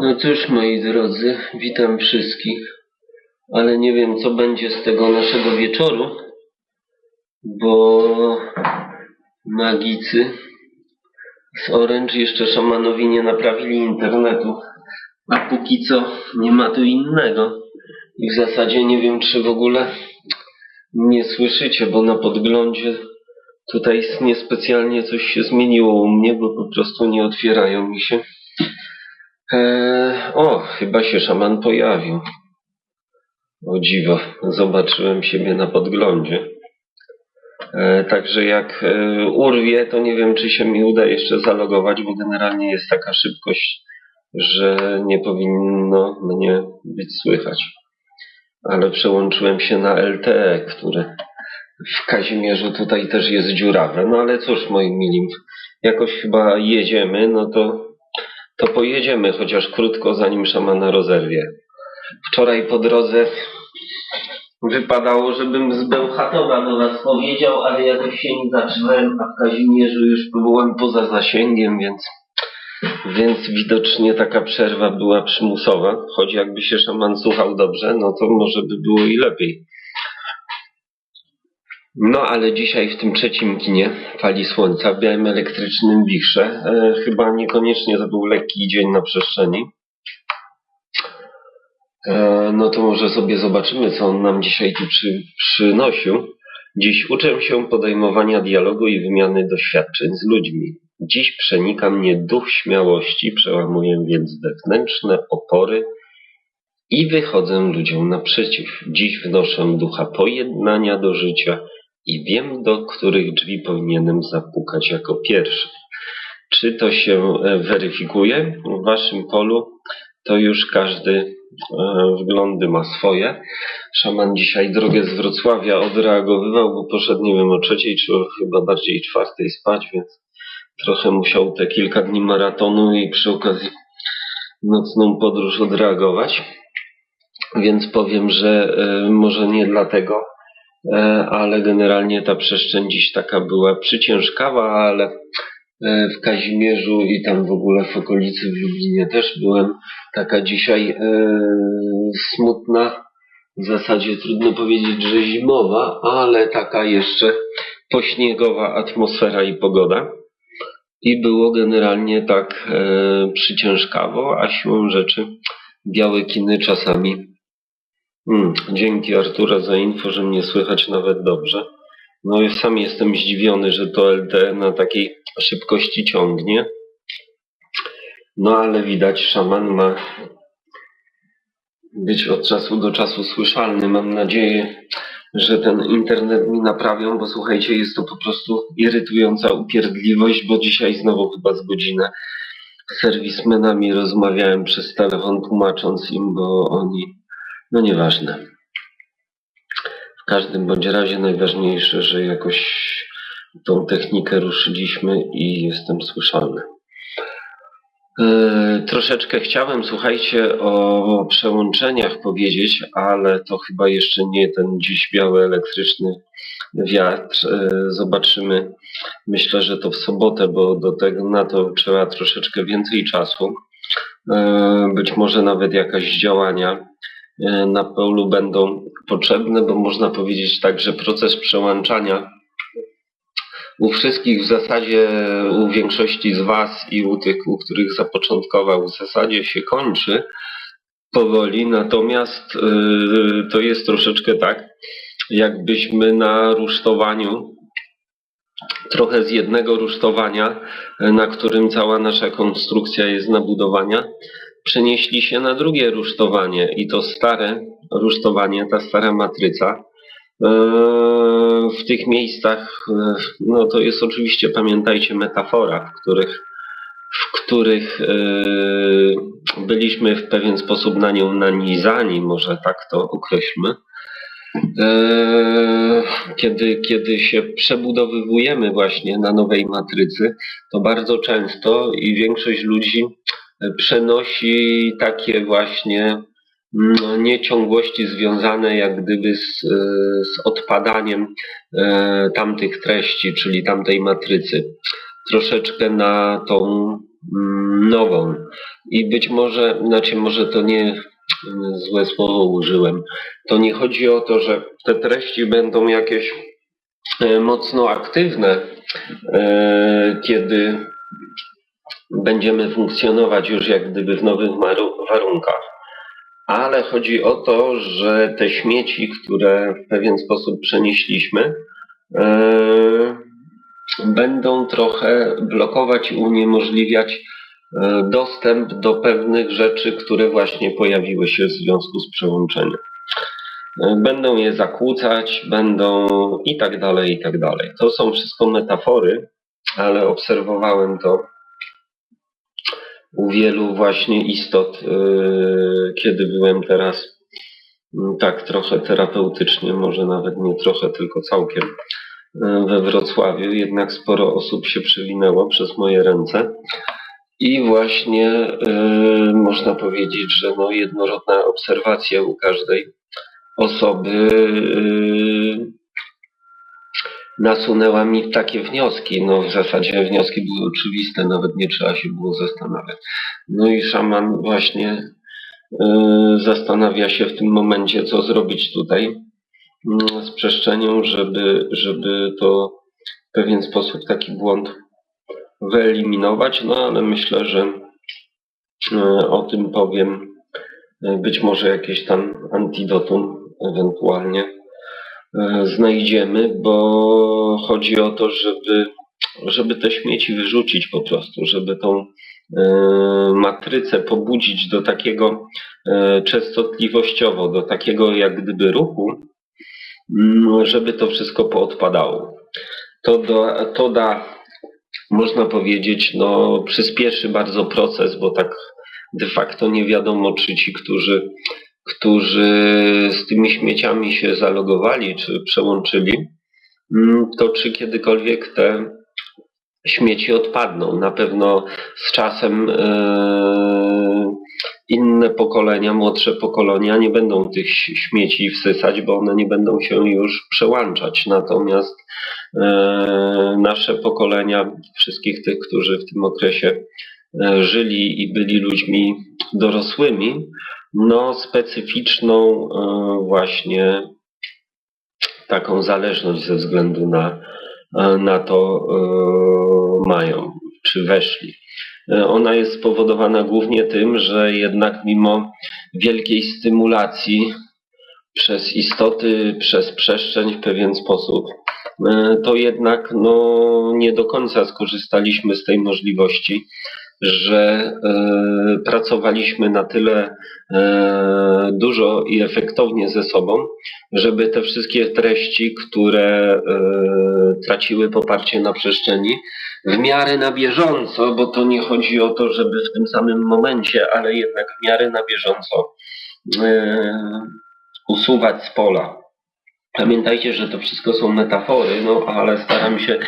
No cóż, moi drodzy, witam wszystkich, ale nie wiem, co będzie z tego naszego wieczoru, bo magicy z Orange jeszcze szamanowi nie naprawili internetu, a póki co nie ma tu innego. I w zasadzie nie wiem, czy w ogóle mnie słyszycie, bo na podglądzie tutaj niespecjalnie coś się zmieniło u mnie, bo po prostu nie otwierają mi się. Eee, o, chyba się szaman pojawił. O dziwo, zobaczyłem siebie na podglądzie. E, także jak e, urwie, to nie wiem, czy się mi uda jeszcze zalogować, bo generalnie jest taka szybkość, że nie powinno mnie być słychać. Ale przełączyłem się na LTE, które w Kazimierzu tutaj też jest dziurawe. No ale cóż, moi mili, jakoś chyba jedziemy, no to to pojedziemy chociaż krótko, zanim szamana rozerwie. Wczoraj po drodze wypadało, żebym z Bełchatowa do was powiedział, ale jakoś się nie zacząłem, a w Kazimierzu już byłem poza zasięgiem, więc, więc widocznie taka przerwa była przymusowa. Choć jakby się szaman słuchał dobrze, no to może by było i lepiej. No ale dzisiaj w tym trzecim kinie fali słońca w białym elektrycznym wichrze e, chyba niekoniecznie to był lekki dzień na przestrzeni. E, no to może sobie zobaczymy, co on nam dzisiaj tu przy, przynosił. Dziś uczę się podejmowania dialogu i wymiany doświadczeń z ludźmi. Dziś przenika mnie duch śmiałości, przełamuję więc wewnętrzne opory i wychodzę ludziom naprzeciw. Dziś wnoszę ducha pojednania do życia i wiem, do których drzwi powinienem zapukać jako pierwszy. Czy to się e, weryfikuje w waszym polu? To już każdy e, wglądy ma swoje. Szaman dzisiaj drogę z Wrocławia odreagowywał, bo poszedł nie wiem o trzeciej, czy chyba bardziej czwartej spać, więc trochę musiał te kilka dni maratonu i przy okazji nocną podróż odreagować. Więc powiem, że e, może nie dlatego, ale generalnie ta przestrzeń dziś taka była przyciężkawa, ale w Kazimierzu i tam w ogóle w okolicy w Lublinie też byłem. Taka dzisiaj e, smutna, w zasadzie trudno powiedzieć, że zimowa, ale taka jeszcze pośniegowa atmosfera i pogoda. I było generalnie tak e, przyciężkawo, a siłą rzeczy białe kiny czasami. Hmm, dzięki Artura za info, że mnie słychać nawet dobrze. No i sam jestem zdziwiony, że to LTE na takiej szybkości ciągnie. No ale widać, szaman ma być od czasu do czasu słyszalny. Mam nadzieję, że ten internet mi naprawią, bo słuchajcie, jest to po prostu irytująca upierdliwość, bo dzisiaj znowu chyba z godzinę serwismenami rozmawiałem przez telefon, tłumacząc im, bo oni, no nieważne. W każdym bądź razie najważniejsze, że jakoś tą technikę ruszyliśmy i jestem słyszalny. Yy, troszeczkę chciałem, słuchajcie, o przełączeniach powiedzieć, ale to chyba jeszcze nie ten dziś biały elektryczny wiatr. Yy, zobaczymy. Myślę, że to w sobotę, bo do tego na to trzeba troszeczkę więcej czasu. Yy, być może nawet jakieś działania na polu będą potrzebne, bo można powiedzieć tak, że proces przełączania u wszystkich w zasadzie, u większości z Was i u tych, u których zapoczątkował, w zasadzie się kończy powoli, natomiast yy, to jest troszeczkę tak, jakbyśmy na rusztowaniu, trochę z jednego rusztowania, na którym cała nasza konstrukcja jest nabudowania, przenieśli się na drugie rusztowanie i to stare rusztowanie, ta stara matryca, e, w tych miejscach, e, no to jest oczywiście, pamiętajcie, metafora, w których, w których e, byliśmy w pewien sposób na nią nanizani, może tak to określmy. Kiedy, kiedy się przebudowywujemy właśnie na nowej matrycy, to bardzo często i większość ludzi przenosi takie właśnie no, nieciągłości związane jak gdyby z, z odpadaniem e, tamtych treści, czyli tamtej matrycy. Troszeczkę na tą mm, nową. I być może, znaczy może to nie mm, złe słowo użyłem. To nie chodzi o to, że te treści będą jakieś e, mocno aktywne, e, kiedy będziemy funkcjonować już jak gdyby w nowych warunkach. Ale chodzi o to, że te śmieci, które w pewien sposób przenieśliśmy, e, będą trochę blokować i uniemożliwiać e, dostęp do pewnych rzeczy, które właśnie pojawiły się w związku z przełączeniem. E, Będą je zakłócać, będą i tak dalej, i tak dalej. To są wszystko metafory, ale obserwowałem to u wielu właśnie istot, yy, kiedy byłem teraz mm, tak trochę terapeutycznie, może nawet nie trochę, tylko całkiem yy, we Wrocławiu. Jednak sporo osób się przewinęło przez moje ręce. I właśnie yy, można powiedzieć, że no jednorodna obserwacja u każdej osoby yy, nasunęła mi takie wnioski. No w zasadzie wnioski były oczywiste, nawet nie trzeba się było zastanawiać. No i szaman właśnie y, zastanawia się w tym momencie, co zrobić tutaj mm, z przestrzenią, żeby, żeby to w pewien sposób taki błąd wyeliminować. No ale myślę, że y, o tym powiem. Y, Być może jakieś tam antidotum ewentualnie e, znajdziemy, bo chodzi o to, żeby, żeby te śmieci wyrzucić po prostu, żeby tą e, matrycę pobudzić do takiego e, częstotliwościowo, do takiego jak gdyby ruchu, mm, żeby to wszystko poodpadało. To, do, to da, można powiedzieć, no, przyspieszy bardzo proces, bo tak de facto nie wiadomo, czy ci, którzy którzy z tymi śmieciami się zalogowali czy przełączyli, mm, to czy kiedykolwiek te śmieci odpadną. Na pewno z czasem e, inne pokolenia, młodsze pokolenia nie będą tych śmieci wsysać, bo one nie będą się już przełączać. Natomiast e, nasze pokolenia, wszystkich tych, którzy w tym okresie e, żyli i byli ludźmi dorosłymi, no, specyficzną e, właśnie taką zależność ze względu na, e, na to e, mają, czy weszli. Ona jest spowodowana głównie tym, że jednak mimo wielkiej stymulacji przez istoty, przez przestrzeń w pewien sposób, to jednak no, nie do końca skorzystaliśmy z tej możliwości, że e, pracowaliśmy na tyle e, dużo i efektownie ze sobą, żeby te wszystkie treści, które e, traciły poparcie na przestrzeni, w miarę na bieżąco, bo to nie chodzi o to, żeby w tym samym momencie, ale jednak w miarę na bieżąco usuwać z pola. Pamiętajcie, że to wszystko są metafory, no ale staram się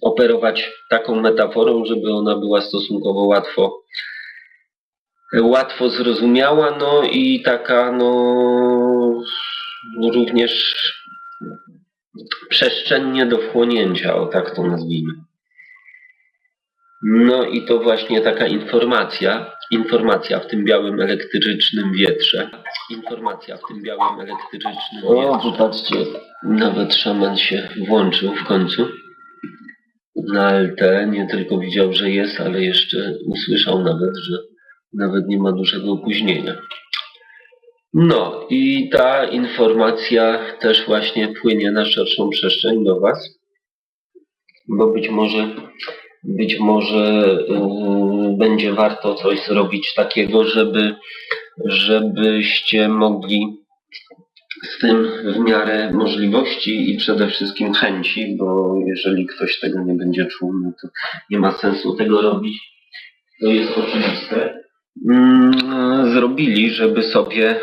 operować taką metaforą, żeby ona była stosunkowo łatwo, łatwo zrozumiała, no i taka, no również przestrzennie do wchłonięcia, o tak to nazwijmy. No i to właśnie taka informacja, informacja w tym białym elektrycznym wietrze. Informacja w tym białym elektrycznym O, wietrze. popatrzcie. Nawet szaman się włączył w końcu na LT. Nie tylko widział, że jest, ale jeszcze usłyszał nawet, że nawet nie ma dużego opóźnienia. No i ta informacja też właśnie płynie na szerszą przestrzeń do Was, bo być może, być może yy, będzie warto coś zrobić takiego, żeby, żebyście mogli z tym w miarę możliwości i przede wszystkim chęci, bo jeżeli ktoś tego nie będzie czuł, no to nie ma sensu tego robić. To jest oczywiste. Mm, Zrobili, żeby sobie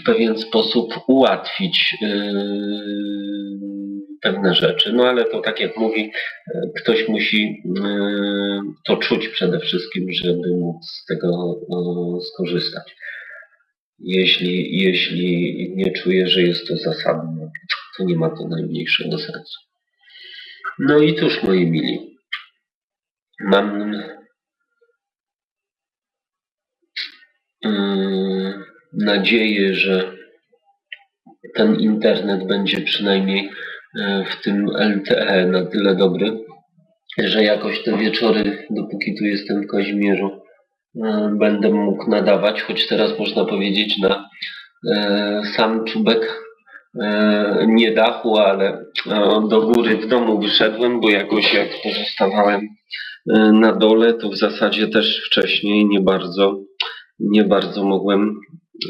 w pewien sposób ułatwić yy, pewne rzeczy. No ale to tak jak mówi, yy, ktoś musi yy, to czuć przede wszystkim, żeby móc z tego yy, skorzystać jeśli, jeśli nie czuję, że jest to zasadne, to nie ma to najmniejszego sensu. No i cóż, moi mili, Mam nadzieję, że ten internet będzie przynajmniej e, w tym LTE na tyle dobry, że jakoś te wieczory, dopóki tu jestem w Kazimierzu, e, będę mógł nadawać, choć teraz można powiedzieć na e, sam czubek e, nie dachu, ale e, do góry w domu wyszedłem, bo jakoś jak pozostawałem e, na dole, to w zasadzie też wcześniej nie bardzo, nie bardzo mogłem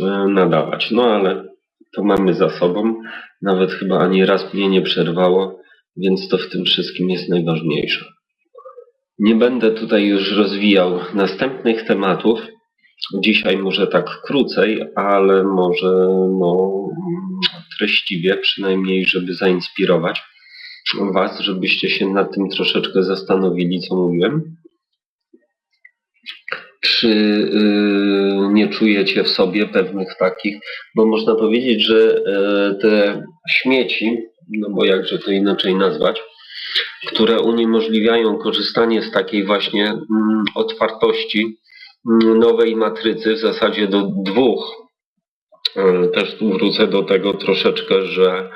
e, nadawać. No ale to mamy za sobą. Nawet chyba ani raz mnie nie przerwało, więc to w tym wszystkim jest najważniejsze. Nie będę tutaj już rozwijał następnych tematów. Dzisiaj może tak krócej, ale może no, treściwie, przynajmniej, żeby zainspirować Was, żebyście się nad tym troszeczkę zastanowili, co mówiłem. Czy yy, nie czujecie w sobie pewnych takich, bo można powiedzieć, że yy, te śmieci, no bo jakże to inaczej nazwać, które uniemożliwiają korzystanie z takiej właśnie mm, otwartości mm, nowej matrycy, w zasadzie do dwóch. Yy, Też tu wrócę do tego troszeczkę, że,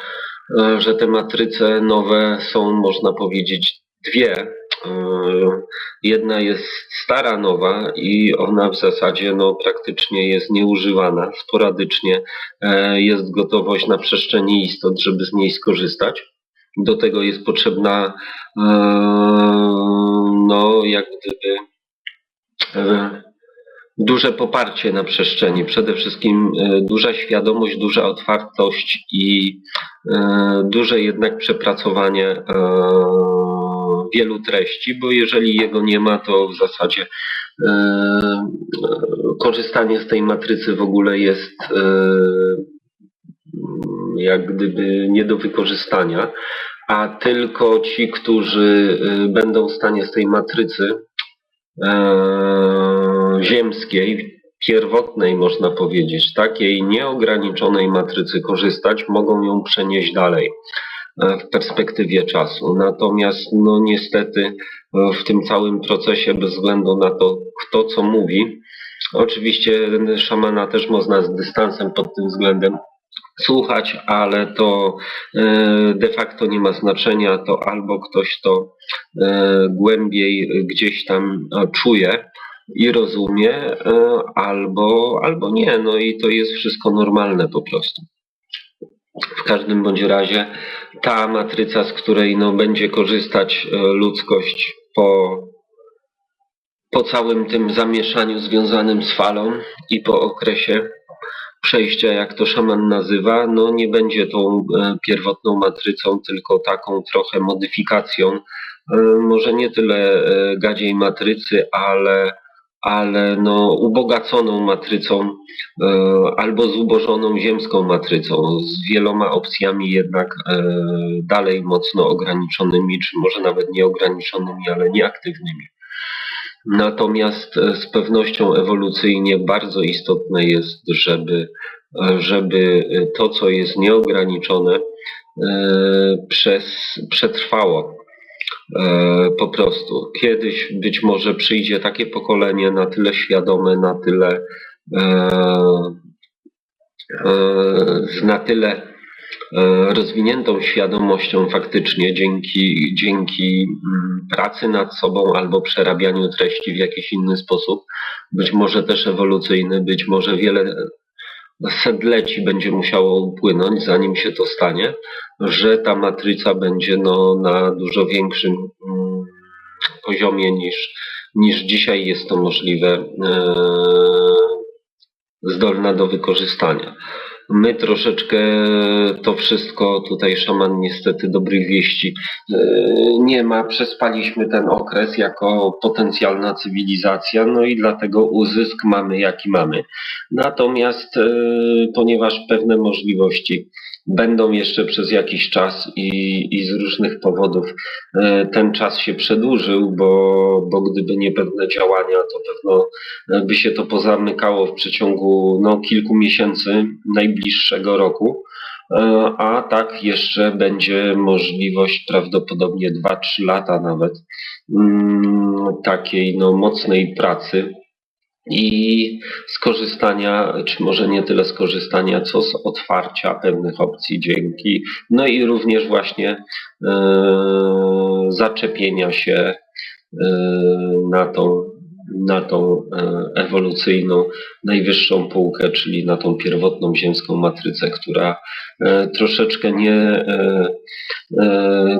że te matryce nowe są, można powiedzieć, dwie. Yy, Jedna jest stara, nowa i ona w zasadzie no, praktycznie jest nieużywana, sporadycznie e, jest gotowość na przestrzeni istot, żeby z niej skorzystać. Do tego jest potrzebna e, no jak gdyby e, duże poparcie na przestrzeni. Przede wszystkim e, duża świadomość, duża otwartość i e, duże jednak przepracowanie e, wielu treści, bo jeżeli jego nie ma, to w zasadzie e, korzystanie z tej matrycy w ogóle jest e, jak gdyby nie do wykorzystania, a tylko ci, którzy e, będą w stanie z tej matrycy ziemskiej, pierwotnej można powiedzieć, takiej nieograniczonej matrycy korzystać, mogą ją przenieść dalej w perspektywie czasu. Natomiast no niestety e, w tym całym procesie, bez względu na to, kto co mówi, oczywiście szamana też można z dystansem pod tym względem słuchać, ale to e, de facto nie ma znaczenia, to albo ktoś to e, głębiej gdzieś tam e, czuje i rozumie, e, albo, albo nie, no i to jest wszystko normalne po prostu. W każdym bądź razie ta matryca, z której no, będzie korzystać e, ludzkość po, po całym tym zamieszaniu związanym z falą i po okresie przejścia, jak to szaman nazywa, no nie będzie tą e, pierwotną matrycą, tylko taką trochę modyfikacją, e, może nie tyle gadziej matrycy, ale, ale no ubogaconą matrycą e, albo zubożoną ziemską matrycą, z wieloma opcjami jednak e, dalej mocno ograniczonymi, czy może nawet nieograniczonymi, ale nieaktywnymi. Natomiast e, z pewnością ewolucyjnie bardzo istotne jest, żeby, żeby to, co jest nieograniczone, przez, przetrwało. E, Po prostu. Kiedyś być może przyjdzie takie pokolenie na tyle świadome, na tyle e, e, z na tyle rozwiniętą świadomością faktycznie dzięki, dzięki mm, pracy nad sobą albo przerabianiu treści w jakiś inny sposób, być może też ewolucyjny, być może wiele sedleci będzie musiało upłynąć, zanim się to stanie, że ta matryca będzie no, na dużo większym mm, poziomie niż, niż dzisiaj jest to możliwe, e, zdolna do wykorzystania. My troszeczkę to wszystko, tutaj szaman niestety dobrych wieści e, nie ma. Przespaliśmy ten okres jako potencjalna cywilizacja, no i dlatego uzysk mamy jaki mamy. Natomiast e, ponieważ pewne możliwości będą jeszcze przez jakiś czas i, i z różnych powodów e, ten czas się przedłużył, bo, bo gdyby nie pewne działania, to pewno e, by się to pozamykało w przeciągu no, kilku miesięcy najbliższego roku. E, A tak jeszcze będzie możliwość prawdopodobnie 2-3 lata nawet mm, takiej no, mocnej pracy i skorzystania, czy może nie tyle skorzystania, co z otwarcia pewnych opcji dzięki, no i również właśnie e, zaczepienia się e, na tą, na tą e, ewolucyjną najwyższą półkę, czyli na tą pierwotną ziemską matrycę, która troszeczkę nie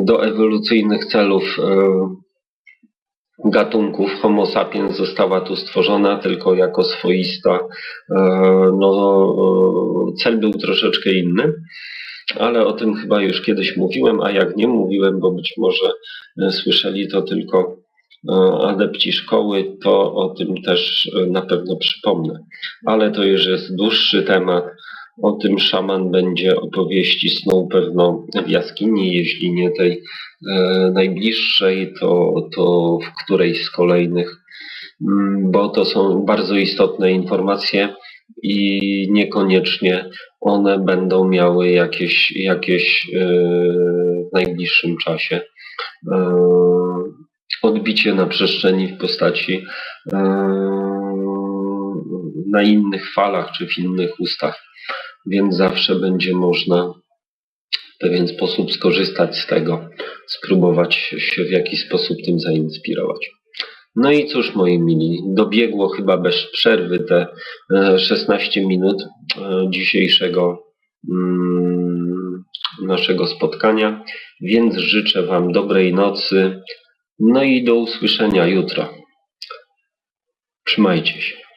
do ewolucyjnych celów gatunków Homo sapiens została tu stworzona tylko jako swoista. e, No, e, cel był troszeczkę inny, ale o tym chyba już kiedyś mówiłem, a jak nie mówiłem, bo być może e, słyszeli to tylko adepci szkoły, to o tym też na pewno przypomnę. Ale to już jest dłuższy temat. O tym szaman będzie opowieści snuł pewno w jaskini, jeśli nie tej e, najbliższej, to, to w którejś z kolejnych, Mm, bo to są bardzo istotne informacje i niekoniecznie one będą miały jakieś, jakieś e, w najbliższym czasie e, odbicie na przestrzeni w postaci e, na innych falach czy w innych ustach, więc zawsze będzie można w pewien sposób skorzystać z tego, spróbować się w jakiś sposób tym zainspirować. No i cóż, moi mili, dobiegło chyba bez przerwy te e, 16 minut e, dzisiejszego mm, naszego spotkania, więc życzę Wam dobrej nocy, no i do usłyszenia jutro. Trzymajcie się.